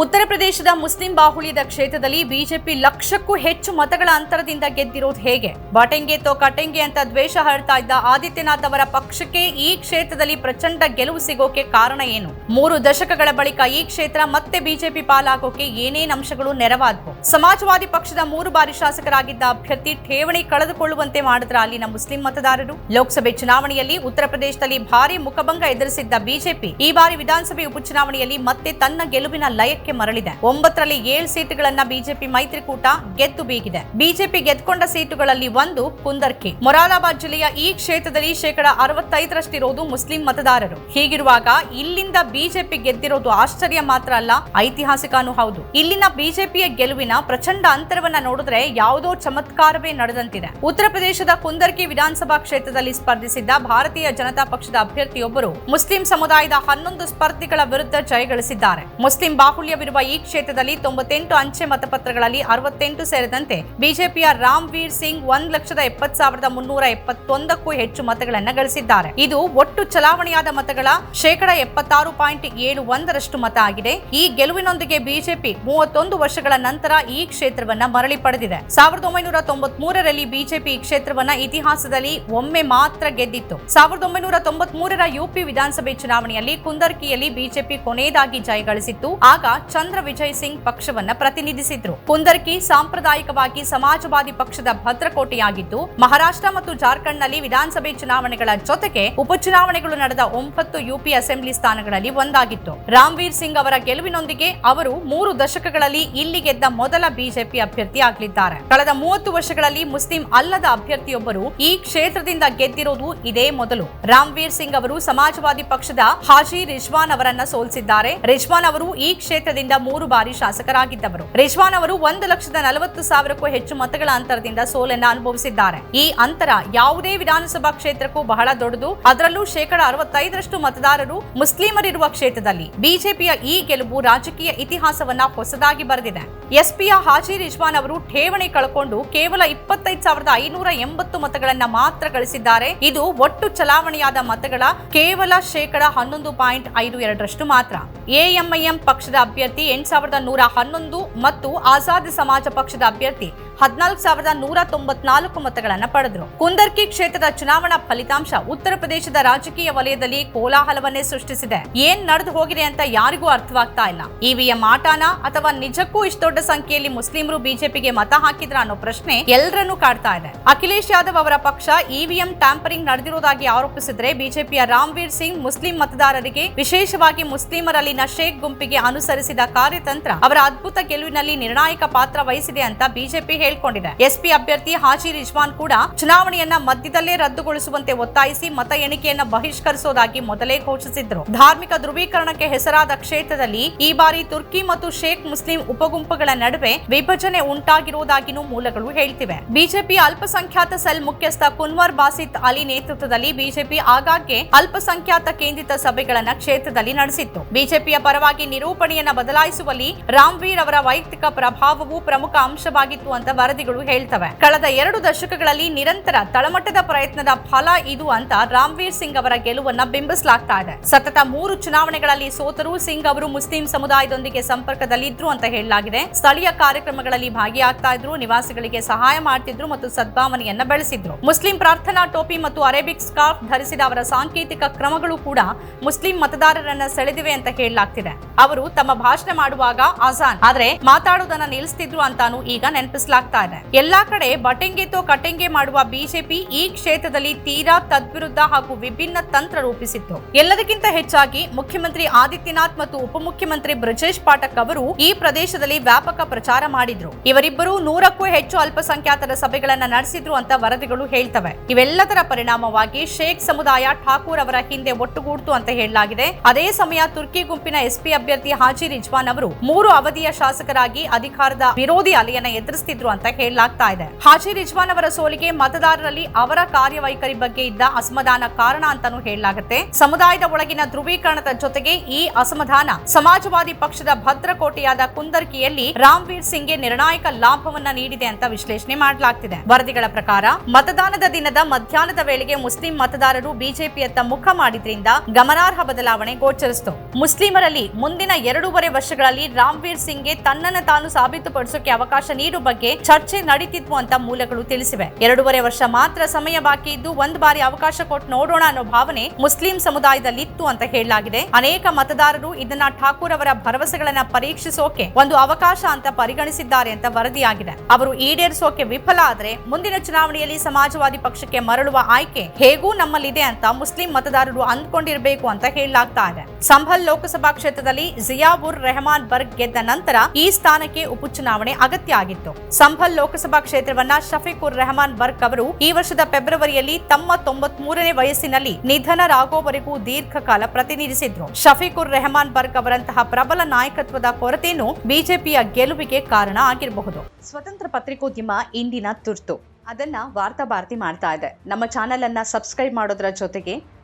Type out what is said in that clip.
ಉತ್ತರ ಪ್ರದೇಶದ ಮುಸ್ಲಿಂ ಬಾಹುಳ್ಯದ ಕ್ಷೇತ್ರದಲ್ಲಿ ಬಿಜೆಪಿ ಲಕ್ಷಕ್ಕೂ ಹೆಚ್ಚು ಮತಗಳ ಅಂತರದಿಂದ ಗೆದ್ದಿರೋದು ಹೇಗೆ? ಬಟೆಂಗೆ ತೋ ಕಟೆಂಗೆ ಅಂತ ದ್ವೇಷ ಹರಡ್ತಾ ಇದ್ದ ಆದಿತ್ಯನಾಥ್ ಅವರ ಪಕ್ಷಕ್ಕೆ ಈ ಕ್ಷೇತ್ರದಲ್ಲಿ ಪ್ರಚಂಡ ಗೆಲುವು ಸಿಗೋಕೆ ಕಾರಣ ಏನು? ಮೂರು ದಶಕಗಳ ಬಳಿಕ ಈ ಕ್ಷೇತ್ರ ಮತ್ತೆ ಬಿಜೆಪಿ ಪಾಲಾಗೋಕೆ ಏನೇನ್ ಅಂಶಗಳು ನೆರವಾದವು? ಸಮಾಜವಾದಿ ಪಕ್ಷದ ಮೂರು ಬಾರಿ ಶಾಸಕರಾಗಿದ್ದ ಅಭ್ಯರ್ಥಿ ಠೇವಣಿ ಕಳೆದುಕೊಳ್ಳುವಂತೆ ಮಾಡಿದ್ರ ಅಲ್ಲಿನ ಮುಸ್ಲಿಂ ಮತದಾರರು? ಲೋಕಸಭೆ ಚುನಾವಣೆಯಲ್ಲಿ ಉತ್ತರ ಪ್ರದೇಶದಲ್ಲಿ ಭಾರಿ ಮುಖಭಂಗ ಎದುರಿಸಿದ್ದ ಬಿಜೆಪಿ, ಈ ಬಾರಿ ವಿಧಾನಸಭೆ ಉಪಚುನಾವಣೆಯಲ್ಲಿ ಮತ್ತೆ ತನ್ನ ಗೆಲುವಿನ ಲಯಕ್ಕೆ ಮರಳಿದೆ. ಒಂಬತ್ತರಲ್ಲಿ ಏಳು ಸೀಟುಗಳನ್ನ ಬಿಜೆಪಿ ಮೈತ್ರಿಕೂಟ ಗೆದ್ದು ಬೀಗಿದೆ. ಬಿಜೆಪಿ ಗೆದ್ದುಕೊಂಡ ಸೀಟುಗಳಲ್ಲಿ ಒಂದು ಕುಂದರ್ಕಿ. ಮೊರಾದಾಬಾದ್ ಜಿಲ್ಲೆಯ ಈ ಕ್ಷೇತ್ರದಲ್ಲಿ ಶೇಕಡ ಅರವತ್ತೈದರಷ್ಟಿರೋದು ಮುಸ್ಲಿಂ ಮತದಾರರು. ಹೀಗಿರುವಾಗ ಇಲ್ಲಿಂದ ಬಿಜೆಪಿ ಗೆದ್ದಿರೋದು ಆಶ್ಚರ್ಯ ಮಾತ್ರ ಅಲ್ಲ, ಐತಿಹಾಸಿಕನೂ ಹೌದು. ಇಲ್ಲಿನ ಬಿಜೆಪಿಯ ಗೆಲುವಿನ ಪ್ರಚಂಡ ಅಂತರವನ್ನ ನೋಡಿದ್ರೆ ಯಾವುದೋ ಚಮತ್ಕಾರವೇ ನಡೆದಂತಿದೆ. ಉತ್ತರ ಪ್ರದೇಶದ ಕುಂದರ್ಕಿ ವಿಧಾನಸಭಾ ಕ್ಷೇತ್ರದಲ್ಲಿ ಸ್ಪರ್ಧಿಸಿದ್ದ ಭಾರತೀಯ ಜನತಾ ಪಕ್ಷದ ಅಭ್ಯರ್ಥಿಯೊಬ್ಬರು ಮುಸ್ಲಿಂ ಸಮುದಾಯದ ಹನ್ನೊಂದು ಸ್ಪರ್ಧಿಗಳ ವಿರುದ್ಧ ಜಯಗಳಿಸಿದ್ದಾರೆ ಮುಸ್ಲಿಂ ಬಾಹುಳ್ಯವಿರುವ ಈ ಕ್ಷೇತ್ರದಲ್ಲಿ ತೊಂಬತ್ತೆಂಟು ಅಂಚೆ ಮತಪತ್ರಗಳಲ್ಲಿ ಅರವತ್ತೆಂಟು ಸೇರಿದಂತೆ ಬಿಜೆಪಿಯ ರಾಮ್ ವೀರ್ ಸಿಂಗ್ ಒಂದ್ ಲಕ್ಷದ ಎಪ್ಪತ್ ಸಾವಿರದ ಮುನ್ನೂರ ಎಪ್ಪತ್ತೊಂದಕ್ಕೂ ಹೆಚ್ಚು ಮತಗಳನ್ನು ಗಳಿಸಿದ್ದಾರೆ. ಇದು ಒಟ್ಟು ಚಲಾವಣೆಯಾದ ಮತಗಳ ಶೇಕಡ ಎಪ್ಪತ್ತಾರು ಪಾಯಿಂಟ್ ಏಳು ಒಂದರಷ್ಟು ಮತ ಆಗಿದೆ. ಈ ಗೆಲುವಿನೊಂದಿಗೆ ಬಿಜೆಪಿ ಮೂವತ್ತೊಂದು ವರ್ಷಗಳ ನಂತರ ಈ ಕ್ಷೇತ್ರವನ್ನ ಮರಳಿ ಪಡೆದಿದೆ. ಸಾವಿರದ ಒಂಬೈನೂರ ತೊಂಬತ್ ಮೂರರಲ್ಲಿ ಬಿಜೆಪಿ ಈ ಕ್ಷೇತ್ರವನ್ನ ಇತಿಹಾಸದಲ್ಲಿ ಒಮ್ಮೆ ಮಾತ್ರ ಗೆದ್ದಿತ್ತು. ಸಾವಿರದ ಒಂಬೈನೂರ ತೊಂಬತ್ ಮೂರರ ಯುಪಿ ವಿಧಾನಸಭೆ ಚುನಾವಣೆಯಲ್ಲಿ ಕುಂದರ್ಕಿಯಲ್ಲಿ ಬಿಜೆಪಿ ಕೊನೆಯದಾಗಿ ಜಯಗಳಿಸಿತ್ತು ಆಗ ಚಂದ್ರ ವಿಜಯ್ ಸಿಂಗ್ ಪಕ್ಷವನ್ನ ಪ್ರತಿನಿಧಿಸಿದ್ರು. ಕುಂದರ್ಕಿ ಸಾಂಪ್ರದಾಯಿಕವಾಗಿ ಸಮಾಜವಾದಿ ಪಕ್ಷದ ಭದ್ರಕೋಟೆಯಾಗಿದ್ದು, ಮಹಾರಾಷ್ಟ್ರ ಮತ್ತು ಜಾರ್ಖಂಡ್ನಲ್ಲಿ ವಿಧಾನಸಭೆ ಚುನಾವಣೆಗಳ ಜೊತೆಗೆ ಉಪಚುನಾವಣೆಗಳು ನಡೆದ ಒಂಬತ್ತು ಯುಪಿ ಅಸೆಂಬ್ಲಿ ಸ್ಥಾನಗಳಲ್ಲಿ ಒಂದಾಗಿತ್ತು. ರಾಮ್ವೀರ್ ಸಿಂಗ್ ಅವರ ಗೆಲುವಿನೊಂದಿಗೆ ಅವರು ಮೂರು ದಶಕಗಳಲ್ಲಿ ಇಲ್ಲಿ ಗೆದ್ದ ಮೊದಲ ಬಿಜೆಪಿ ಅಭ್ಯರ್ಥಿ ಆಗಲಿದ್ದಾರೆ. ಕಳೆದ ಮೂವತ್ತು ವರ್ಷಗಳಲ್ಲಿ ಮುಸ್ಲಿಂ ಅಲ್ಲದ ಅಭ್ಯರ್ಥಿಯೊಬ್ಬರು ಈ ಕ್ಷೇತ್ರದಿಂದ ಗೆದ್ದಿರೋದು ಇದೇ ಮೊದಲು. ರಾಮ್ವೀರ್ ಸಿಂಗ್ ಅವರು ಸಮಾಜವಾದಿ ಪಕ್ಷದ ಹಾಜಿ ರಿಜ್ವಾನ್ ಅವರನ್ನ ಸೋಲಿಸಿದ್ದಾರೆ. ರಿಜ್ವಾನ್ ಅವರು ಈ ಕ್ಷೇತ್ರದಿಂದ ಮೂರು ಬಾರಿ ಶಾಸಕರಾಗಿದ್ದವರು. ರಿಜ್ವಾನ್ ಅವರು ಒಂದು ಲಕ್ಷದ ನಲವತ್ತು ಸಾವಿರಕ್ಕೂ ಹೆಚ್ಚು ಮತಗಳ ಅಂತರದಿಂದ ಸೋಲನ್ನ ಅನುಭವಿಸಿದ್ದಾರೆ. ಈ ಅಂತರ ಯಾವುದೇ ವಿಧಾನಸಭಾ ಕ್ಷೇತ್ರಕ್ಕೂ ಬಹಳ ದೊಡ್ಡದು. ಅದರಲ್ಲೂ ಶೇಕಡ ಅರವತ್ತೈದರಷ್ಟು ಮತದಾರರು ಮುಸ್ಲಿಮರಿರುವ ಕ್ಷೇತ್ರದಲ್ಲಿ. ಬಿಜೆಪಿಯ ಈ ಗೆಲುವು ರಾಜಕೀಯ ಇತಿಹಾಸವನ್ನ ಹೊಸದಾಗಿ ಬರೆದಿದೆ. ಎಸ್ಪಿಯ ಹಾಜಿ ರಿಜ್ವಾನ್ ಅವರು ಠೇವಣಿ ಕಳ್ಕೊಂಡು ಕೇವಲ ಇಪ್ಪತ್ತೈದು ಸಾವಿರದ ಐನೂರ ಎಂಬತ್ತು ಮತಗಳನ್ನ ಮಾತ್ರ ಗಳಿಸಿದ್ದಾರೆ. ಇದು ಒಟ್ಟು ಚಲಾವಣೆಯಾದ ಮತಗಳ ಕೇವಲ ಶೇಕಡ ಹನ್ನೊಂದು ಪಾಯಿಂಟ್ ಐದು ಎರಡರಷ್ಟು ಮಾತ್ರ. ಎಎಂಐಎಂ ಪಕ್ಷದ ಅಭ್ಯರ್ಥಿ ಎಂಟು ಸಾವಿರದ ನೂರ ಹನ್ನೊಂದು ಮತ್ತು ಆಜಾದ್ ಸಮಾಜ ಪಕ್ಷದ ಅಭ್ಯರ್ಥಿ ಹದಿನಾಲ್ಕು ಸಾವಿರದ ನೂರ ತೊಂಬತ್ನಾಲ್ಕು ಮತಗಳನ್ನು ಪಡೆದರು. ಕುಂದರ್ಕಿ ಕ್ಷೇತ್ರದ ಚುನಾವಣಾ ಫಲಿತಾಂಶ ಉತ್ತರ ಪ್ರದೇಶದ ರಾಜಕೀಯ ವಲಯದಲ್ಲಿ ಕೋಲಾಹಲವನ್ನೇ ಸೃಷ್ಟಿಸಿದೆ. ಏನ್ ನಡೆದು ಹೋಗಿದೆ ಅಂತ ಯಾರಿಗೂ ಅರ್ಥವಾಗ್ತಾ ಇಲ್ಲ. ಇವಿಎಂ ಆಟಾನ ಅಥವಾ ನಿಜಕ್ಕೂ ಇಷ್ಟು ದೊಡ್ಡ ಸಂಖ್ಯೆಯಲ್ಲಿ ಮುಸ್ಲಿಮರು ಬಿಜೆಪಿಗೆ ಮತ ಹಾಕಿದ್ರ ಅನ್ನೋ ಪ್ರಶ್ನೆ ಎಲ್ಲರನ್ನೂ ಕಾಡ್ತಾ ಇದೆ. ಅಖಿಲೇಶ್ ಯಾದವ್ ಅವರ ಪಕ್ಷ ಇವಿಎಂ ಟ್ಯಾಂಪರಿಂಗ್ ನಡೆದಿರುವುದಾಗಿ ಆರೋಪಿಸಿದ್ರೆ ಬಿಜೆಪಿಯ ರಾಮ್ವೀರ್ ಸಿಂಗ್ ಮುಸ್ಲಿಂ ಮತದಾರರಿಗೆ ವಿಶೇಷವಾಗಿ ಮುಸ್ಲಿಮರಲ್ಲಿನ ಶೇಖ್ ಗುಂಪಿಗೆ ಅನುಸರಿಸಿದ ಕಾರ್ಯತಂತ್ರ ಅವರ ಅದ್ಭುತ ಗೆಲುವಿನಲ್ಲಿ ನಿರ್ಣಾಯಕ ಪಾತ್ರ ವಹಿಸಿದೆ ಅಂತ ಬಿಜೆಪಿ ಹೇಳಿಕೊಂಡಿದೆ. ಎಸ್ಪಿ ಅಭ್ಯರ್ಥಿ ಹಾಜಿ ರಿಜ್ವಾನ್ ಕೂಡ ಚುನಾವಣೆಯನ್ನ ಮಧ್ಯದಲ್ಲೇ ರದ್ದುಗೊಳಿಸುವಂತೆ ಒತ್ತಾಯಿಸಿ ಮತ ಎಣಿಕೆಯನ್ನ ಬಹಿಷ್ಕರಿಸುವುದಾಗಿ ಮೊದಲೇ ಘೋಷಿಸಿದ್ರು. ಧಾರ್ಮಿಕ ಧ್ರುವೀಕರಣಕ್ಕೆ ಹೆಸರಾದ ಕ್ಷೇತ್ರದಲ್ಲಿ ಈ ಬಾರಿ ತುರ್ಕಿ ಮತ್ತು ಶೇಖ್ ಮುಸ್ಲಿಂ ಉಪಗುಂಪುಗಳ ನಡುವೆ ವಿಭಜನೆ ಉಂಟಾಗಿರುವುದಾಗಿಯೂ ಮೂಲಗಳು ಹೇಳ್ತಿವೆ. ಬಿಜೆಪಿ ಅಲ್ಪಸಂಖ್ಯಾತ ಸೆಲ್ ಮುಖ್ಯಸ್ಥ ಕುನ್ವರ್ ಬಾಸಿತ್ ಅಲಿ ನೇತೃತ್ವದಲ್ಲಿ ಬಿಜೆಪಿ ಆಗಾಗ್ಗೆ ಅಲ್ಪಸಂಖ್ಯಾತ ಕೇಂದ್ರಿತ ಸಭೆಗಳನ್ನ ಕ್ಷೇತ್ರದಲ್ಲಿ ನಡೆಸಿತ್ತು. ಬಿಜೆಪಿಯ ಪರವಾಗಿ ನಿರೂಪಣೆಯನ್ನ ಬದಲಾಯಿಸುವಲ್ಲಿ ರಾಮ್ವೀರ್ ಅವರ ವೈಯಕ್ತಿಕ ಪ್ರಭಾವವು ಪ್ರಮುಖ ಅಂಶವಾಗಿತ್ತು ಅಂತ ವರದಿಗಳು ಹೇಳ್ತವೆ. ಕಳೆದ ಎರಡು ದಶಕಗಳಲ್ಲಿ ನಿರಂತರ ತಳಮಟ್ಟದ ಪ್ರಯತ್ನದ ಫಲ ಇದು ಅಂತ ರಾಮ್ವೀರ್ ಸಿಂಗ್ ಅವರ ಗೆಲುವನ್ನ ಬಿಂಬಿಸಲಾಗ್ತಾ ಇದೆ. ಸತತ ಮೂರು ಚುನಾವಣೆಗಳಲ್ಲಿ ಸೋತರೂ ಸಿಂಗ್ ಅವರು ಮುಸ್ಲಿಂ ಸಮುದಾಯದೊಂದಿಗೆ ಸಂಪರ್ಕದಲ್ಲಿದ್ರು ಅಂತ ಹೇಳಲಾಗಿದೆ. ಸ್ಥಳೀಯ ಕಾರ್ಯಕ್ರಮಗಳಲ್ಲಿ ಭಾಗಿಯಾಗ್ತಾ ಇದ್ರು, ನಿವಾಸಿಗಳಿಗೆ ಸಹಾಯ ಮಾಡ್ತಿದ್ರು ಮತ್ತು ಸದ್ಭಾವನೆಯನ್ನ ಬೆಳೆಸಿದ್ರು. ಮುಸ್ಲಿಂ ಪ್ರಾರ್ಥನಾ ಟೋಪಿ ಮತ್ತು ಅರೇಬಿಕ್ ಸ್ಕಾರ್ಫ್ ಧರಿಸಿದ ಅವರ ಸಾಂಕೇತಿಕ ಕ್ರಮಗಳು ಕೂಡ ಮುಸ್ಲಿಂ ಮತದಾರರನ್ನ ಸೆಳೆದಿವೆ ಅಂತ ಹೇಳಲಾಗ್ತಿದೆ. ಅವರು ತಮ್ಮ ಭಾಷಣ ಮಾಡುವಾಗ ಅಜಾನ್ ಆದ್ರೆ ಮಾತಾಡೋದನ್ನ ನಿಲ್ಲಿಸ್ತಿದ್ರು ಅಂತಾನು ಈಗ ನೆನಪಿಸಲಾಗ್ತಾ ಇದೆ. ಎಲ್ಲಾ ಕಡೆ ಬಟೆಂಗೆ ತೋ ಕಟೆಂಗೆ ಮಾಡುವ ಬಿಜೆಪಿ ಈ ಕ್ಷೇತ್ರದಲ್ಲಿ ತೀರಾ ತದ್ವಿರುದ್ಧ ಹಾಗೂ ವಿಭಿನ್ನ ತಂತ್ರ ರೂಪಿಸಿತ್ತು. ಎಲ್ಲದಕ್ಕಿಂತ ಹೆಚ್ಚಾಗಿ ಮುಖ್ಯಮಂತ್ರಿ ಆದಿತ್ಯನಾಥ್ ಮತ್ತು ಉಪಮುಖ್ಯಮಂತ್ರಿ ಬ್ರಜೇಶ್ ಪಾಠಕ್ ಅವರು ಈ ಪ್ರದೇಶದಲ್ಲಿ ವ್ಯಾಪಕ ಪ್ರಚಾರ ಮಾಡಿದ್ರು. ಇವರಿಬ್ಬರು ನೂರಕ್ಕೂ ಹೆಚ್ಚು ಅಲ್ಪಸಂಖ್ಯಾತರ ಸಭೆಗಳನ್ನ ನಡೆಸಿದ್ರು ಅಂತ ವರದಿಗಳು ಹೇಳ್ತವೆ. ಇವೆಲ್ಲದರ ಪರಿಣಾಮವಾಗಿ ಶೇಖ್ ಸಮುದಾಯ ಠಾಕೂರ್ ಅವರ ಹಿಂದೆ ಒಟ್ಟುಗೂಡ್ತು ಅಂತ ಹೇಳಲಾಗಿದೆ. ಅದೇ ಸಮಯ ತುರ್ಕಿ ಗುಂಪಿನ ಎಸ್ಪಿ ಅಭ್ಯರ್ಥಿ ಹಾಜಿ ರಿಜ್ವಾನ್ ಅವರು ಮೂರು ಅವಧಿಯ ಶಾಸಕರಾಗಿ ಅಧಿಕಾರದ ವಿರೋಧಿ ಅಲೆಯನ್ನ ಎದುರಿಸುತ್ತಿದ್ರು ಅಂತ ಹೇಳಲಾಗ್ತಾ ಇದೆ. ಹಾಜಿ ರಿಜ್ವಾನ್ ಅವರ ಸೋಲಿಗೆ ಮತದಾರರಲ್ಲಿ ಅವರ ಕಾರ್ಯವೈಖರಿ ಬಗ್ಗೆ ಇದ್ದ ಅಸಮಾಧಾನ ಕಾರಣ ಅಂತಾನೂ ಹೇಳಲಾಗುತ್ತೆ. ಸಮುದಾಯದ ಒಳಗಿನ ಧ್ರುವೀಕರಣದ ಜೊತೆಗೆ ಈ ಅಸಮಾಧಾನ ಸಮಾಜವಾದಿ ಪಕ್ಷದ ಭದ್ರಕೋಟೆಯಾದ ಕುಂದರ್ಕಿಯಲ್ಲಿ ರಾಮ್ವೀರ್ ಸಿಂಗ್ಗೆ ನಿರ್ಣಾಯಕ ಲಾಭವನ್ನ ನೀಡಿದೆ ಅಂತ ವಿಶ್ಲೇಷಣೆ ಮಾಡಲಾಗ್ತಿದೆ. ವರದಿಗಳ ಪ್ರಕಾರ ಮತದಾನದ ದಿನದ ಮಧ್ಯಾಹ್ನದ ವೇಳೆಗೆ ಮುಸ್ಲಿಂ ಮತದಾರರು ಬಿಜೆಪಿಯತ್ತ ಮುಖ ಮಾಡಿದ್ರಿಂದ ಗಮನಾರ್ಹ ಬದಲಾವಣೆ ಗೋಚರಿಸಿತು. ಮುಸ್ಲಿಮರಲ್ಲಿ ಮುಂದಿನ ಎರಡೂವರೆ ವರ್ಷಗಳಲ್ಲಿ ರಾಮ್ವೀರ್ ಸಿಂಗ್ಗೆ ತನ್ನನ್ನು ತಾನು ಸಾಬೀತುಪಡಿಸೋಕೆ ಅವಕಾಶ ನೀಡುವ ಬಗ್ಗೆ ಚರ್ಚೆ ನಡೀತಿದ್ವು ಅಂತ ಮೂಲಗಳು ತಿಳಿಸಿವೆ. ಎರಡೂವರೆ ವರ್ಷ ಮಾತ್ರ ಸಮಯ ಬಾಕಿ ಇದ್ದು ಒಂದ್ ಬಾರಿ ಅವಕಾಶ ಕೊಟ್ಟು ನೋಡೋಣ ಅನ್ನೋ ಭಾವನೆ ಮುಸ್ಲಿಂ ಸಮುದಾಯದಲ್ಲಿ ಇತ್ತು ಅಂತ ಹೇಳಲಾಗಿದೆ. ಅನೇಕ ಮತದಾರರು ಇದನ್ನ ಠಾಕೂರ್ ಅವರ ಭರವಸೆಗಳನ್ನ ಪರೀಕ್ಷಿಸೋಕೆ ಒಂದು ಅವಕಾಶ ಅಂತ ಪರಿಗಣಿಸಿದ್ದಾರೆ ಅಂತ ವರದಿಯಾಗಿದೆ. ಅವರು ಈಡೇರಿಸೋಕೆ ವಿಫಲ ಆದ್ರೆ ಮುಂದಿನ ಚುನಾವಣೆಯಲ್ಲಿ ಸಮಾಜವಾದಿ ಪಕ್ಷಕ್ಕೆ ಮರಳುವ ಆಯ್ಕೆ ಹೇಗೂ ನಮ್ಮಲ್ಲಿದೆ ಅಂತ ಮುಸ್ಲಿಂ ಮತದಾರರು ಅಂದ್ಕೊಂಡಿರಬೇಕು ಅಂತ ಹೇಳಲಾಗ್ತಾ ಇದೆ. ಸಂಭಲ್ ಲೋಕಸಭಾ ಕ್ಷೇತ್ರದಲ್ಲಿ ಜಿಯಾಬುರ್ ರೆಹಮಾನ್ ಬರ್ಗ್ ಗೆದ್ದ ನಂತರ ಈ ಸ್ಥಾನಕ್ಕೆ ಉಪಚುನಾವಣೆ ಅಗತ್ಯ ಆಗಿತ್ತು. ಸಂಭಲ್ ಲೋಕಸಭಾ ಕ್ಷೇತ್ರವನ್ನ ಶಫೀಕುರ್ ರೆಹಮಾನ್ ಬರ್ಗ್ ಅವರು ಈ ವರ್ಷದ ಫೆಬ್ರವರಿಯಲ್ಲಿ ತಮ್ಮ ತೊಂಬತ್ ಮೂರನೇ ವಯಸ್ಸಿನಲ್ಲಿ ನಿಧನರಾಗೋವರೆಗೂ ದೀರ್ಘಕಾಲ ಪ್ರತಿನಿಧಿಸಿದ್ರು. ಶಫೀಕುರ್ ರೆಹಮಾನ್ ಬರ್ಗ್ ಅವರಂತಹ ಪ್ರಬಲ ನಾಯಕತ್ವದ ಕೊರತೆಯನ್ನು ಬಿಜೆಪಿಯ ಗೆಲುವಿಗೆ ಕಾರಣ ಆಗಿರಬಹುದು. ಸ್ವತಂತ್ರ ಪತ್ರಿಕೋದ್ಯಮ ಇಂದಿನ ತುರ್ತು. ಅದನ್ನ ವಾರ್ತಾ ಭಾರತಿ ಮಾಡ್ತಾ ಇದೆ. ನಮ್ಮ ಚಾನೆಲ್ ಅನ್ನ ಸಬ್ಸ್ಕ್ರೈಬ್ ಮಾಡೋದ್ರ ಜೊತೆಗೆ